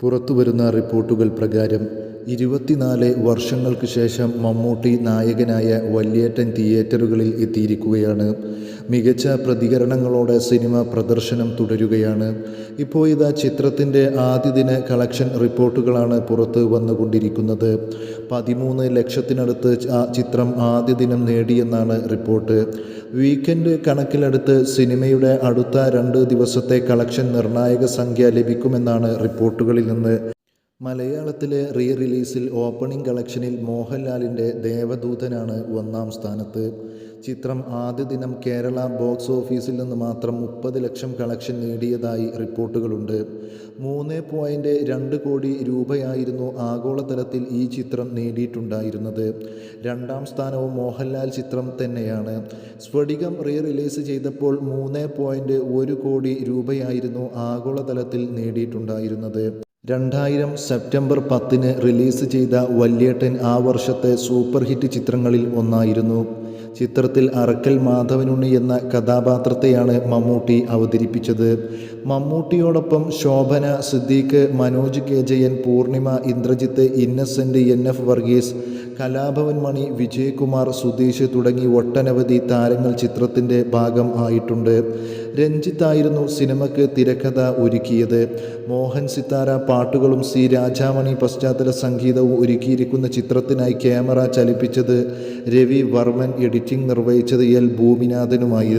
പുറത്തുവരുന്ന റിപ്പോർട്ടുകൾ പ്രകാരം ഇരുപത്തിനാല് വർഷങ്ങൾക്ക് ശേഷം മമ്മൂട്ടി നായകനായ വല്യേട്ടൻ തിയേറ്ററുകളിൽ എത്തിയിരിക്കുകയാണ്. മികച്ച പ്രതികരണങ്ങളോടെ സിനിമ പ്രദർശനം തുടരുകയാണ്. ഇപ്പോൾ ഇതാ ചിത്രത്തിന്റെ ആദ്യ ദിന കളക്ഷൻ റിപ്പോർട്ടുകളാണ് പുറത്ത് വന്നുകൊണ്ടിരിക്കുന്നത്. പതിമൂന്ന് ലക്ഷത്തിനടുത്ത് ചിത്രം ആദ്യ ദിനം നേടിയെന്നാണ് റിപ്പോർട്ട്. വീക്കെൻഡ് കണക്കിലെടുത്ത് സിനിമയുടെ അടുത്ത രണ്ട് ദിവസത്തെ കളക്ഷൻ നിർണായക സംഖ്യ ലഭിക്കുമെന്നാണ് റിപ്പോർട്ടുകളിൽ നിന്ന്. മലയാളത്തിലെ റീ റിലീസിൽ ഓപ്പണിംഗ് കളക്ഷനിൽ മോഹൻലാലിന്റെ ദേവദൂതനാണ് ഒന്നാം സ്ഥാനത്ത്. ചിത്രം ആദ്യ ദിനം കേരള ബോക്സ് ഓഫീസിൽ നിന്ന് മാത്രം മുപ്പത് ലക്ഷം കളക്ഷൻ നേടിയതായി റിപ്പോർട്ടുകളുണ്ട്. മൂന്ന് പോയിന്റ് രണ്ട് കോടി രൂപയായിരുന്നു ആഗോളതലത്തിൽ ഈ ചിത്രം നേടിയിട്ടുണ്ടായിരുന്നത്. രണ്ടാം സ്ഥാനവും മോഹൻലാൽ ചിത്രം തന്നെയാണ്. സ്ഫടികം റീ റിലീസ് ചെയ്തപ്പോൾ മൂന്ന് പോയിന്റ് ഒരു കോടി രൂപയായിരുന്നു ആഗോളതലത്തിൽ നേടിയിട്ടുണ്ടായിരുന്നത്. രണ്ടായിരം സെപ്റ്റംബർ പത്തിന് റിലീസ് ചെയ്ത വല്യേട്ടൻ ആ വർഷത്തെ സൂപ്പർ ഹിറ്റ് ചിത്രങ്ങളിൽ ഒന്നായിരുന്നു. ചിത്രത്തിൽ അറക്കൽ മാധവനുണ്ണി എന്ന കഥാപാത്രത്തെയാണ് മമ്മൂട്ടി അവതരിപ്പിച്ചത്. മമ്മൂട്ടിയോടൊപ്പം Shobhana Siddique Manoj K Jayan Poornima Indrajith Innocent N F Varghese Kalabhavan Mani Vijayakumar Sudheesh തുടങ്ങി ഒട്ടനവധി താരങ്ങൾ ചിത്രത്തിന്റെ ഭാഗം ആയിട്ടുണ്ട്. രഞ്ജിത്തായിരുന്നു സിനിമയ്ക്ക് തിരക്കഥ ഒരുക്കിയത്. മോഹൻ സിത്താര പാട്ടുകളും സി രാജാമണി പശ്ചാത്തല സംഗീതവും ഒരുക്കിയിരിക്കുന്ന ചിത്രത്തിനായി ക്യാമറ ചലിപ്പിച്ചത് രവി വർമ്മൻ എഡിറ്റിംഗ് നിർവഹിച്ചത് എൽ ഭൂമിനാഥനുമായി